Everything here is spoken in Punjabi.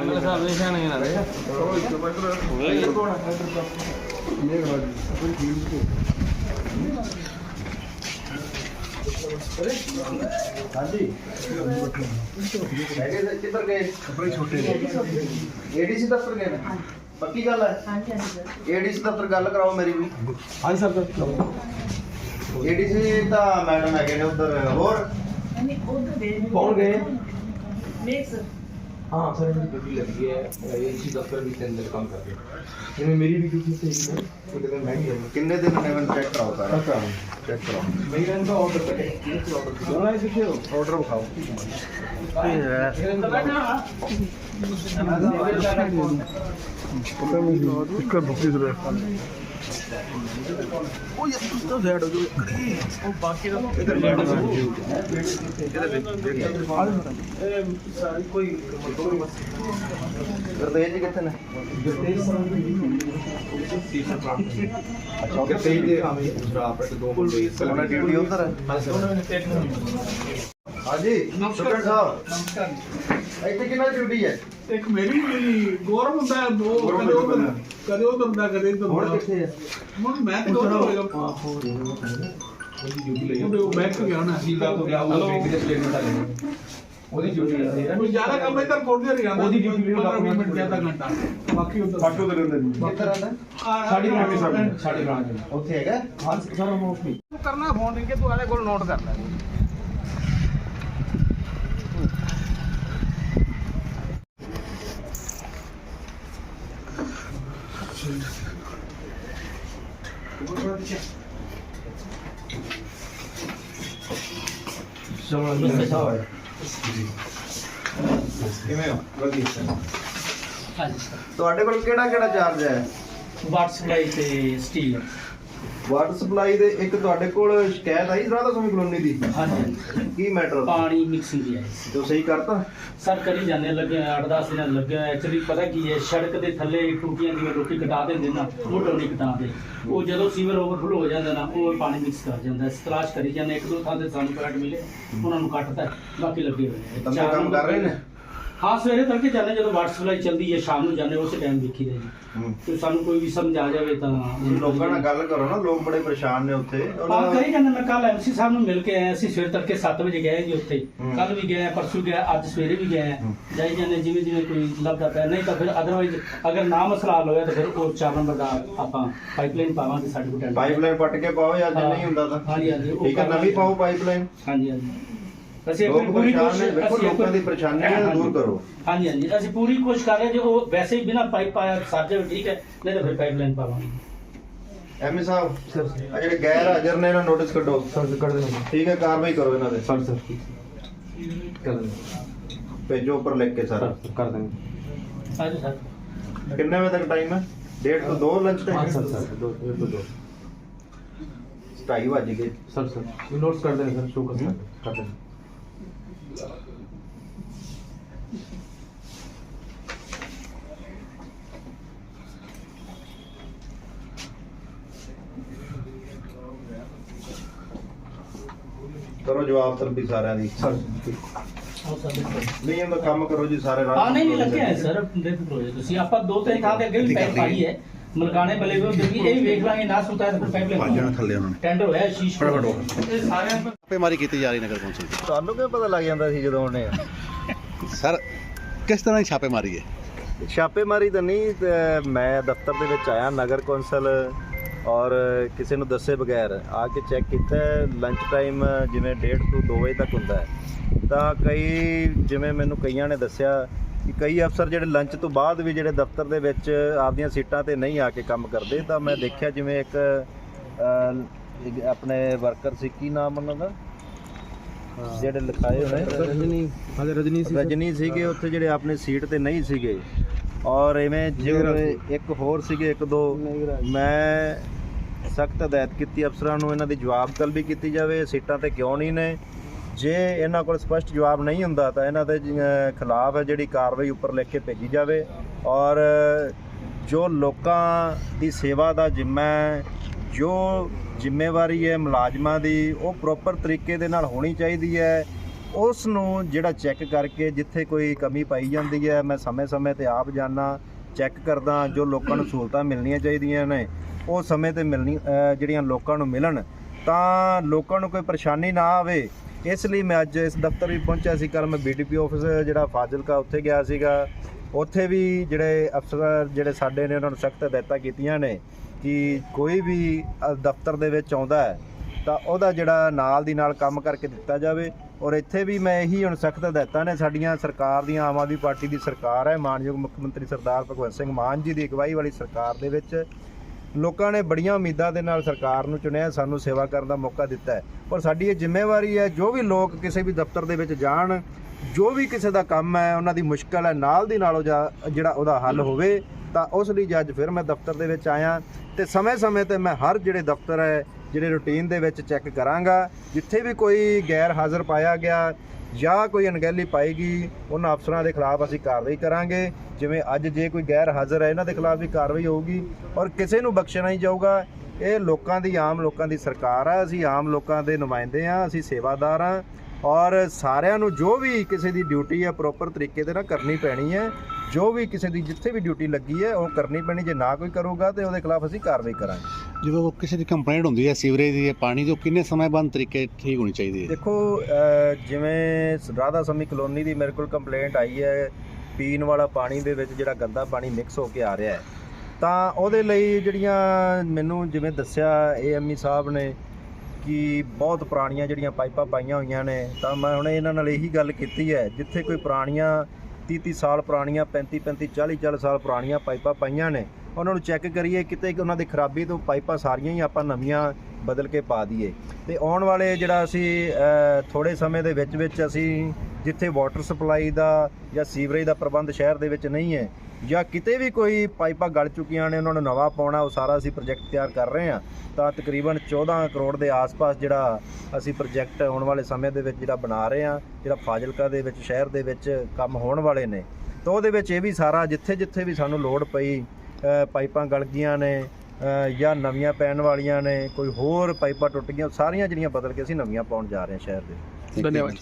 ਮੇਰੇ ਸਾਹਿਬ ਦੇ ਸਿਆਣੇ ਨਾ ਹਾਂਜੀ ਹੈਗੇ ਕਿੱਧਰ ਗਏ ਕੱਪੜੇ ਛੋਟੇ ਏਡੀਸੀ ਦਫ਼ਤਰ ਗਏ ਨੇ ਪੱਕੀ ਗੱਲ ਹੈ ਹਾਂਜੀ ਹਾਂਜੀ ਸਰ ਏਡੀਸੀ ਦਫ਼ਤਰ ਗੱਲ ਕਰਾਓ ਮੇਰੀ ਵੀ ਹਾਂਜੀ ਸਰ ਏਡੀਸੀ ਤਾਂ ਮੈਡਮ ਹੈਗੇ ਨੇ ਉਧਰ ਹੋਰ ਨਹੀਂ ਉਧਰ ਦੇ। ਕੌਣ ਗਏ? ਮੇਕ ਸਰ हाँ सर मेरी ड्यूटी लगी है। ए सी दफ्तर भी अंदर काम कर रहे हैं। लेकिन मेरी भी ड्यूटी सही है तो लेकिन मैं भी कितने दिन में इवन चेक करा होता है अच्छा। चेक करा मेरे अंदर इवन का ऑर्डर करें ऑनलाइन से क्यों ऑर्डर उठाओ। इसका भूखी ज़रूरत ਉਹ ਯਾਰ ਤੂੰ ਤਾਂ ਜ਼ੈਡ ਹੋ ਜਾਓ ਉਹ ਬਾਕੀ ਦਾ ਇਧਰ ਜ਼ੈਡ ਹੋ ਜਾਓ ਕੋਈ ਗੁਰਤੇਜ ਜੀ ਕਿੱਥੇ ਨੇ? ਗੁਰਤੇਜ ਅੱਛਾ ਗੁਰਤੇਜ ਦੇ ਆਵੇਂ ਆਪ ਦੋ ਮੁੰਡੇ ਸਲਮਾ ਡਿਊਟੀ ਉਧਰ ਹੈ? ਹਾਂਜੀ ਨਮਸਕਾਰ ਸਾਹਿਬ। ਨਮਸਕਾਰ ਇੱਥੇ ਕਿੰਨਾ ਡਿਊਟੀ ਹੈ? ਇੱਕ ਮੇਰੀ ਗੌਰਵ ਹੁੰਦਾ ਦੋ ਕਦੇ ਉਧਰ ਹੁੰਦਾ। ਕਦੇ ਦਾ ਇੱਧਰ ਹੁਣ ਦਾ ਕਿੱਥੇ ਹੈ ਹੁਣ ਮੈਂ ਤੇ ਉਧਰ ਹੋਏਗਾ? ਉਹਦੀ ਡਿਊਟੀ ਲਈ ਉਹ ਬੈਕ ਤੇ ਗਿਆ ਨਾ ਸੀਗਾ ਤੋਂ ਗਿਆ ਉਹ ਬੈਂਕ ਦੇ ਸਟੇਟਮੈਂਟ ਆ ਗਏ ਉਹਦੀ ਡਿਊਟੀ ਹੈ ਕੋਈ ਜ਼ਿਆਦਾ ਕੰਮ ਇੱਧਰ ਕੋਲ ਨਹੀਂ ਜਾਂਦਾ ਉਹਦੀ duty ਵੀ 15 ਮਿੰਟ ਜ਼ਿਆਦਾ ਘੰਟਾ। ਬਾਕੀ ਉਧਰ। ਫਾਟੋ ਦੇ ਰਹਿੰਦੇ ਕਿੱਧਰ ਆਂਦਾ ਸਾਡੀ ਬ੍ਰਾਂਚ ਸਾਡੀ ਸਾਡੀ ਬ੍ਰਾਂਚ ਉੱਥੇ ਹੈਗਾ। ਹਾਂ ਸਰ ਮੋਸਟਲੀ ਕਰਨਾ ਫੋਨ ਰਿੰਗੇ ਤੂੰ ਆਲੇ ਕੋਲ ਨੋਟ ਕਰ ਲੈ। ਕਿਵੇਂ ਹੋ? ਵਧੀਆ। ਹਾਂਜੀ ਸਰ। ਤੁਹਾਡੇ ਕੋਲ ਕਿਹੜਾ ਕਿਹੜਾ ਚਾਰਜ ਹੈ? ਵਾਟਰ ਸਪਲਾਈ ਤੇ ਸਟੀਲ। ਵਾਟਰ ਸਪਲਾਈ ਦੇ ਇੱਕ ਤੁਹਾਡੇ ਕੋਲ ਸ਼ਿਕਾਇਤ ਆਈ ਰਾਧਾ ਸੁਮੀ ਕਲੋਨੀ ਦੀ? ਹਾਂਜੀ। ਕੀ ਮੈਟਰ ਪਾਣੀ ਮਿਕਸਿੰਗ ਦੀ ਹੈ ਜੋ ਸਹੀ ਕਰਤਾ? ਸਰ ਕਰੀ ਜਾਂਦੇ ਲੱਗੇ 8-10 ਦਿਨ ਲੱਗੇ ਐਕਚੁਅਲੀ ਪਤਾ ਕੀ ਹੈ ਸੜਕ ਦੇ ਥੱਲੇ ਟੂਟੀਆਂ ਦੀ ਰੋਟੀ ਕਟਾ ਦਿੰਦੇ ਨਾ ਮੋਟਰ ਨਹੀਂ ਕਟਾਉਂਦੇ ਉਹ ਜਦੋਂ ਸੀਵਰ ਓਵਰਫਲੋ ਹੋ ਜਾਂਦਾ ਨਾ ਉਹ ਪਾਣੀ ਮਿਕਸ ਕਰ ਜਾਂਦਾ ਤਲਾਸ਼ ਕਰੀ ਜਾਂਦੇ ਇੱਕ ਦੋ ਥਾਂ ਤੇ ਸਾਨੂੰ ਕਰੰਟ ਮਿਲੇ ਉਹਨਾਂ ਨੂੰ ਕੱਟਦਾ ਬਾਕੀ ਲੱਗੇ ਹੋਏ ਨੇ। ਕੰਮ ਕਰ ਰਹੇ ਨੇ? ਹਾਂ ਸਵੇਰੇ ਤੜਕੇ ਜਾਂਦੇ ਜਦੋਂ ਵਾਟਰ ਸਪਲਾਈ ਚੱਲਦੀ ਹੈ ਸ਼ਾਮ ਨੂੰ ਜਾਂਦੇ ਉਸੇ ਟਾਈਮ ਦੇਖੀਦਾ ਜੀ। ਤੇ ਸਾਨੂੰ ਕੋਈ ਵੀ ਸਮਝ ਆ ਜਾਵੇ ਤਾਂ ਲੋਕਾਂ ਨਾਲ ਗੱਲ ਕਰੋ ਨਾ ਲੋਕ ਬੜੇ ਪਰੇਸ਼ਾਨ ਨੇ ਉੱਥੇ ਹਾਂ ਕਰੀ ਜਾਂਦੇ ਮੈਂ ਕੱਲ ਐਮਸੀ ਸਾਹਿਬ ਨੂੰ ਮਿਲ ਕੇ ਆਇਆ ਸੀ ਸਵੇਰ ਤੜਕੇ 7 ਵਜੇ ਗਏ ਜੀ ਉੱਥੇ। ਕੱਲ ਵੀ ਗਏ ਪਰਸੋਂ ਗਏ ਅੱਜ ਸਵੇਰੇ ਵੀ ਗਏ। ਜਾਈ ਜਾਂਦੇ ਜਿਵੇਂ ਜਿਵੇਂ ਕੋਈ ਲੱਭਦਾ ਪਿਆ ਨਹੀਂ ਤਾਂ ਫਿਰ ਅਦਰਵਾਈਜ਼ ਅਗਰ ਨਾ ਮਸਲਾ ਹੱਲ ਹੋਇਆ ਤਾਂ ਫਿਰ ਉਹ 4 ਨੰਬਰ ਦਾ ਆਪਾਂ ਪਾਈਪਲਾਈਨ ਪਾਵਾਂਗੇ ਸਾਡੇ ਕੋਲ ਪਾਈਪਲਾਈਨ ਪੱਟ ਕੇ ਪਾਓ ਜਾਂ ਜੇ। ਨਹੀਂ ਹੁੰਦਾ ਤਾਂ ਹਾਂਜੀ, ਹਾਂਜੀ, ਠੀਕ ਹੈ ਨਵੀਂ ਪਾਓ ਪਾਈਪਲਾਈਨ ਹਾਂਜੀ ਹਾਂਜੀ ਅਸੀਂ ਲੋਕ ਆਪਣੀ ਪੂਰੀ ਪਰੇਸ਼ਾਨ ਨੇ ਕੋਸ਼ਿਸ਼ ਬਿਲਕੁਲ ਅਸੀਂ ਲੋਕਾਂ ਦੀ ਪਰੇਸ਼ਾਨੀ ਨੂੰ ਦੂਰ ਕਰੋ। ਹਾਂਜੀ ਹਾਂਜੀ। ਅਸੀਂ ਪੂਰੀ ਕੋਸ਼ਿਸ਼ ਕਰ ਰਹੇ ਜੇ ਉਹ ਵੈਸੇ ਹੀ ਬਿਨਾ ਪਾਈਪ ਪਾਇਆ ਸਰ ਜਾਵੇ ਠੀਕ ਹੈ। ਨਹੀਂ ਤਾਂ ਫਿਰ ਪਾਈਪਲਾਈਨ ਪਾਵਾਂਗੇ। ਐਮਏ ਸਾਹਿਬ ਆ ਜਿਹੜੇ ਗੈਰ ਹਾਜ਼ਰ ਨੇ ਇਹਨਾਂ ਨੋਟਿਸ ਕੱਢੋ। ਸਰ ਕੱਢ ਦੇ ਠੀਕ ਹੈ ਕਾਰਵਾਈ ਕਰੋ ਇਹਨਾਂ ਦੇ ਸਰ ਸਰ ਕਰ ਦੇ ਭੇਜੋ ਉੱਪਰ ਲਿਖ ਕੇ ਸਾਰਾ। ਕਰ ਦਾਂਗੇ ਹਾਂਜੀ ਸਰ ਕਿੰਨੇ ਵਜੇ ਤੱਕ ਟਾਈਮ ਹੈ? ਡੇਢ ਤੋਂ 2 ਲੰਚ ਟਾਈਮ ਸਰ ਸਰ ਦੋ ਦੋ ਦੋ। ਢਾਈ ਵਜ ਗਏ। ਸਰ ਸਰ ਨੋਟਸ ਕਰ ਦੇਣਾ ਸਰ ਸ਼ੋ ਕਰ ਕਰ ਦੇਣਾ ਕਰੋ ਜਵਾਬ ਤਲਬੀ ਸਾਰਿਆਂ ਦੀ। ਦੇਖੋ। ਨਹੀਂ ਇਹਦਾ ਕੰਮ ਕਰੋ ਜੀ ਸਾਰੇ ਰਾਤ ਹਾਂ ਨਹੀਂ ਨਹੀਂ ਲੱਗਿਆ ਹੈ ਸਰ ਬੇਫਿਕਰ ਹੋ ਜਾਓ ਤੁਸੀਂ। ਆਪਾਂ ਦੋ ਤਿੰਨ ਥਾਂ ਤੇ ਅੱਗੇ ਵੀ ਪੈਪ ਪਾਈ ਹੈ। ਮਲਕਾਣੇ ਬਲੇ ਵੀ ਵੀ ਇਹ ਵੀ ਵੇਖ ਲਾਂਗੇ ਨਾ ਸੁਤਾ ਹੈ ਤਾਂ ਲੈ ਥੱਲੇ ਉਹਨਾਂ ਨੇ। ਟੈਂਡਰ ਹੋਇਆ ਸ਼ੀਸ਼ ਇਹ ਸਾਰਿਆਂ ਪਰ ਛਾਪੇਮਾਰੀ ਕੀਤੀ ਜਾ ਰਹੀ ਨਗਰ ਕੌਂਸਲ ਦੀ। ਤੁਹਾਨੂੰ ਕਿਵੇਂ ਪਤਾ ਲੱਗ ਜਾਂਦਾ ਸੀ ਜਦੋਂ ਉਹਨੇ ਸਰ ਕਿਸ ਤਰ੍ਹਾਂ ਦੀ ਛਾਪੇਮਾਰੀ ਹੈ? ਛਾਪੇਮਾਰੀ ਤਾਂ ਨਹੀਂ ਮੈਂ ਦਫ਼ਤਰ ਦੇ ਵਿੱਚ ਆਇਆ ਨਗਰ ਕੌਂਸਲ ਔਰ ਕਿਸੇ ਨੂੰ ਦੱਸੇ ਬਗੈਰ ਆ ਕੇ ਚੈੱਕ ਕੀਤਾ ਲੰਚ ਟਾਈਮ ਜਿਵੇਂ 1:30 ਤੋਂ 2 ਵਜੇ ਤੱਕ ਹੁੰਦਾ ਹੈ। ਤਾਂ ਕਈ ਜਿਵੇਂ ਮੈਨੂੰ ਕਈਆਂ ਨੇ ਦੱਸਿਆ ਕਿ ਕਈ ਅਫਸਰ ਜਿਹੜੇ ਲੰਚ ਤੋਂ ਬਾਅਦ ਵੀ ਜਿਹੜੇ ਦਫ਼ਤਰ ਦੇ ਵਿੱਚ ਆਪਦੀਆਂ ਸੀਟਾਂ ਤੇ ਨਹੀਂ ਆ ਕੇ ਕੰਮ ਕਰਦੇ ਤਾਂ ਮੈਂ ਦੇਖਿਆ ਜਿਵੇਂ ਇੱਕ ਆਪਣੇ ਵਰਕਰ ਸੀ ਕੀ ਨਾਮ ਉਹਨਾਂ ਦਾ? ਜਿਹੜੇ ਲਿਖਾਏ ਹੋਏ ਰਜਨੀ ਹਾਲੇ ਰਜਨੀ ਸੀ ਰਜਨੀ ਸੀਗੇ ਉੱਥੇ ਜਿਹੜੇ ਆਪਣੇ ਸੀਟ ਤੇ ਨਹੀਂ ਸੀਗੇ। ਔਰ ਇਵੇਂ ਜਿਵੇਂ ਇੱਕ ਹੋਰ ਸੀਗੇ ਇੱਕ ਦੋ ਮੈਂ ਸਖਤ ਹਦਾਇਤ ਕੀਤੀ ਅਫਸਰਾਂ ਨੂੰ, ਇਹਨਾਂ ਦੀ ਜਵਾਬ ਤਲਬੀ ਕੀਤੀ ਜਾਵੇ, ਸੀਟਾਂ ਤੇ ਕਿਉਂ ਨਹੀਂ ਨੇ? ਜੇ ਇਹਨਾਂ ਕੋਲ ਸਪਸ਼ਟ ਜਵਾਬ ਨਹੀਂ ਹੁੰਦਾ, ਤਾਂ ਇਹਨਾਂ ਦੇ ਖਿਲਾਫ ਹੈ ਜਿਹੜੀ ਕਾਰਵਾਈ ਉੱਪਰ ਲਿਖ ਕੇ ਭੇਜੀ ਜਾਵੇ। ਔਰ ਜੋ ਲੋਕਾਂ ਦੀ ਸੇਵਾ ਦਾ ਜ਼ਿੰਮਾ ਹੈ, ਜੋ ਜ਼ਿੰਮੇਵਾਰੀ ਹੈ ਮੁਲਾਜ਼ਮਾਂ ਦੀ, ਉਹ ਪ੍ਰੋਪਰ ਤਰੀਕੇ ਦੇ ਨਾਲ ਹੋਣੀ ਚਾਹੀਦੀ ਹੈ। ਉਸ ਨੂੰ ਜਿਹੜਾ ਚੈੱਕ ਕਰਕੇ ਜਿੱਥੇ ਕੋਈ ਕਮੀ ਪਾਈ ਜਾਂਦੀ ਹੈ, ਮੈਂ ਸਮੇਂ-ਸਮੇਂ ਤੇ ਆਪ ਜਾਣਾ ਚੈੱਕ ਕਰਦਾ ਜੋ ਲੋਕਾਂ ਨੂੰ ਸਹੂਲਤਾਂ ਮਿਲਣੀਆਂ ਚਾਹੀਦੀਆਂ ਨੇ। ਉਹ ਸਮੇਂ ਤੇ ਮਿਲਣੀ ਜਿਹੜੀਆਂ ਲੋਕਾਂ ਨੂੰ ਮਿਲਣ, ਤਾਂ ਲੋਕਾਂ ਨੂੰ ਕੋਈ ਪਰੇਸ਼ਾਨੀ ਨਾ ਆਵੇ। ਇਸ ਲਈ ਮੈਂ ਅੱਜ ਇਸ ਦਫ਼ਤਰ ਵੀ ਪਹੁੰਚਿਆ ਸੀ। ਕੱਲ ਮੈਂ ਬੀਡੀਪੀ ਆਫਿਸ, ਜਿਹੜਾ ਫਾਜ਼ਿਲਕਾ, ਉੱਥੇ ਗਿਆ ਸੀਗਾ। ਉੱਥੇ ਵੀ ਜਿਹੜੇ ਅਫਸਰ, ਜਿਹੜੇ ਸਾਡੇ ਨੇ ਉਹਨਾਂ ਨੂੰ ਸਖਤ ਹਦਾਇਤਾਂ ਕੀਤੀਆਂ ਨੇ ਕਿ ਕੋਈ ਵੀ ਦਫ਼ਤਰ ਦੇ ਵਿੱਚ ਆਉਂਦਾ ਹੈ, ਤਾਂ ਉਹਦਾ ਜਿਹੜਾ ਨਾਲ ਦੀ ਨਾਲ ਕੰਮ ਕਰਕੇ ਦਿੱਤਾ ਜਾਵੇ। ਔਰ ਇੱਥੇ ਵੀ ਮੈਂ ਇਹੀ ਹੁਣ ਸਖਤ ਹਦਾਇਤਾਂ ਨੇ, ਸਾਡੀਆਂ ਸਰਕਾਰ ਦੀਆਂ, ਆਮ ਆਦਮੀ ਪਾਰਟੀ ਦੀ ਸਰਕਾਰ ਹੈ, ਮਾਨਯੋਗ ਮੁੱਖ ਮੰਤਰੀ ਸਰਦਾਰ ਭਗਵੰਤ ਸਿੰਘ ਮਾਨ ਜੀ ਦੀ ਅਗਵਾਈ ਵਾਲੀ ਸਰਕਾਰ ਦੇ ਵਿੱਚ। ਲੋਕਾਂ ਨੇ ਬੜੀਆਂ ਉਮੀਦਾਂ ਦੇ ਨਾਲ ਸਰਕਾਰ ਨੂੰ ਚੁਣਿਆ, ਸਾਨੂੰ ਸੇਵਾ ਕਰਨ ਦਾ ਮੌਕਾ ਦਿੱਤਾ ਹੈ। ਪਰ ਸਾਡੀ ਇਹ ਜ਼ਿੰਮੇਵਾਰੀ ਹੈ, ਜੋ ਵੀ ਲੋਕ ਕਿਸੇ ਵੀ ਦਫ਼ਤਰ ਦੇ ਵਿੱਚ ਜਾਣ, ਜੋ ਵੀ ਕਿਸੇ ਦਾ ਕੰਮ ਹੈ, ਉਹਨਾਂ ਦੀ ਮੁਸ਼ਕਲ ਹੈ, ਨਾਲ ਦੀ ਨਾਲ ਉਹ ਜਾ- ਜਿਹੜਾ ਉਹਦਾ ਹੱਲ ਹੋਵੇ, ਤਾਂ ਉਸ ਲਈ ਅੱਜ ਫਿਰ ਮੈਂ ਦਫ਼ਤਰ ਦੇ ਵਿੱਚ ਆਇਆ ਤੇ ਸਮੇਂ-ਸਮੇਂ ਤੇ ਮੈਂ ਹਰ ਜਿਹੜੇ ਦਫ਼ਤਰ ਹੈ, ਜਿਹੜੇ ਰੂਟੀਨ ਦੇ ਵਿੱਚ ਚੈੱਕ ਕਰਾਂਗਾ। ਜਿੱਥੇ ਵੀ ਕੋਈ ਗੈਰ ਹਾਜ਼ਰ ਪਾਇਆ ਗਿਆ ਜਾਂ ਕੋਈ ਅਣਗਹਿਲੀ ਪਾਈ ਗਈ, ਉਹਨਾਂ ਅਫਸਰਾਂ ਦੇ ਖਿਲਾਫ ਅਸੀਂ ਕਾਰਵਾਈ ਕਰਾਂਗੇ। ਜਿਵੇਂ ਅੱਜ ਜੇ ਕੋਈ ਗੈਰ ਹਾਜ਼ਰ ਹੈ ਇਹਨਾਂ ਦੇ ਖਿਲਾਫ ਵੀ ਕਾਰਵਾਈ ਹੋਊਗੀ ਔਰ ਕਿਸੇ ਨੂੰ ਬਖਸ਼ਿਆ ਨਹੀਂ ਜਾਊਗਾ। ਇਹ ਲੋਕਾਂ ਦੀ ਆਮ ਲੋਕਾਂ ਦੀ ਸਰਕਾਰ ਹੈ ਅਸੀਂ ਆਮ ਲੋਕਾਂ ਦੇ ਨੁਮਾਇੰਦੇ ਹਾਂ ਅਸੀਂ ਸੇਵਾਦਾਰ ਹਾਂ ਔਰ ਸਾਰਿਆਂ ਨੂੰ ਜੋ ਵੀ ਕਿਸੇ ਦੀ ਡਿਊਟੀ ਹੈ ਪ੍ਰੋਪਰ ਤਰੀਕੇ ਦੇ ਨਾਲ ਕਰਨੀ ਪੈਣੀ ਹੈ। ਜੋ ਵੀ ਕਿਸੇ ਦੀ ਜਿੱਥੇ ਵੀ ਡਿਊਟੀ ਲੱਗੀ ਹੈ ਉਹ ਕਰਨੀ ਪੈਣੀ ਜੇ ਨਾ ਕੋਈ ਕਰੂਗਾ ਤੇ ਉਹਦੇ ਖਿਲਾਫ ਅਸੀਂ ਕਾਰਵਾਈ ਕਰਾਂਗੇ। ਜਦੋਂ ਕਿਸੇ ਦੀ ਕੰਪਲੇਂਟ ਹੁੰਦੀ ਹੈ ਸੀਵਰੇਜ ਦੀ ਪਾਣੀ ਦੀ ਉਹ ਕਿੰਨੇ ਸਮੇਂ ਬਾਅਦ ਤਰੀਕੇ ਠੀਕ ਹੋਣੀ ਚਾਹੀਦੀ ਹੈ? ਦੇਖੋ ਜਿਵੇਂ ਰਾਧਾ ਸਮੀ ਕਲੋਨੀ ਦੀ ਮੇਰੇ ਕੋਲ ਕੰਪਲੇਂਟ ਆਈ ਹੈ ਪੀਣ ਵਾਲਾ ਪਾਣੀ ਦੇ ਵਿੱਚ ਜਿਹੜਾ ਗੰਦਾ ਪਾਣੀ ਮਿਕਸ ਹੋ ਕੇ ਆ ਰਿਹਾ ਹੈ ਤਾਂ ਉਹਦੇ ਲਈ ਜਿਹੜੀਆਂ ਮੈਨੂੰ ਜਿਵੇਂ ਦੱਸਿਆ ਏਐਮਈ ਸਾਹਿਬ ਨੇ ਕਿ ਬਹੁਤ ਪੁਰਾਣੀਆਂ ਜਿਹੜੀਆਂ ਪਾਈਪਾਂ ਪਾਈਆਂ ਹੋਈਆਂ ਨੇ ਤਾਂ ਮੈਂ ਹੁਣ ਇਹਨਾਂ ਨਾਲ ਇਹੀ ਗੱਲ ਕੀਤੀ ਹੈ ਜਿੱਥੇ ਕੋਈ ਪੁਰਾਣੀਆਂ 30 30 ਸਾਲ ਪੁਰਾਣੀਆਂ 35 35 40 40 ਸਾਲ ਪੁਰਾਣੀਆਂ ਪਾਈਪਾਂ ਪਾਈਆਂ ਨੇ ਉਹਨਾਂ ਨੂੰ ਚੈੱਕ ਕਰੀਏ ਕਿਤੇ ਉਹਨਾਂ ਦੀ ਖਰਾਬੀ ਤੋਂ ਪਾਈਪਾਂ ਸਾਰੀਆਂ ਹੀ ਆਪਾਂ ਨਵੀਆਂ ਬਦਲ ਕੇ ਪਾ ਦਈਏ। ਤੇ ਆਉਣ ਵਾਲੇ ਜਿਹੜਾ ਅਸੀਂ ਅ, ਥੋੜੇ ਸਮੇਂ ਦੇ ਵਿੱਚ ਵਿੱਚ ਅਸੀਂ ਜਿੱਥੇ ਵਾਟਰ ਸਪਲਾਈ ਦਾ ਜਾਂ ਸੀਵਰੇਜ ਦਾ ਪ੍ਰਬੰਧ ਸ਼ਹਿਰ ਦੇ ਵਿੱਚ ਨਹੀਂ ਹੈ ਜਾਂ ਕਿਤੇ ਵੀ ਕੋਈ ਪਾਈਪਾਂ ਗਲ ਚੁੱਕੀਆਂ ਨੇ, ਉਹਨਾਂ ਨੂੰ ਨਵਾਂ ਪਾਉਣਾ, ਉਹ ਸਾਰਾ ਅਸੀਂ ਪ੍ਰੋਜੈਕਟ ਤਿਆਰ ਕਰ ਰਹੇ ਹਾਂ, ਤਾਂ ਤਕਰੀਬਨ 14 ਕਰੋੜ ਦੇ ਆਸ-ਪਾਸ ਜਿਹੜਾ ਅਸੀਂ ਪ੍ਰੋਜੈਕਟ ਆਉਣ ਵਾਲੇ ਸਮੇਂ ਦੇ ਵਿੱਚ ਜਿਹੜਾ ਬਣਾ ਰਹੇ ਹਾਂ, ਜਿਹੜਾ ਫਾਜ਼ਿਲਕਾ ਦੇ ਵਿੱਚ, ਸ਼ਹਿਰ ਦੇ ਵਿੱਚ ਕੰਮ ਹੋਣ ਵਾਲੇ ਨੇ। ਤਾਂ ਉਹਦੇ ਵਿੱਚ ਇਹ ਵੀ ਸਾਰਾ ਜਿੱਥੇ-ਜਿੱਥੇ ਵੀ ਸਾਨੂੰ ਲੋੜ ਪਈ ਪਾਈਪਾਂ ਗਲ ਗਈਆਂ ਨੇ ਜਾਂ ਨਵੀਆਂ ਪੈਣ ਵਾਲੀਆਂ ਨੇ, ਕੋਈ ਹੋਰ ਪਾਈਪਾਂ ਟੁੱਟ ਗਈਆਂ ਸਾਰੀਆਂ ਜਿਹੜੀਆਂ ਬਦਲ ਕੇ ਅਸੀਂ ਨਵੀਆਂ ਪਾਉਣ ਜਾ ਰਹੇ ਹਾਂ ਸ਼ਹਿਰ ਦੇ ਧੰਨਵਾਦ।